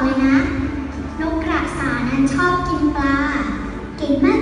เลยนะนกกระสานั้นชอบกินปลา เก่งมาก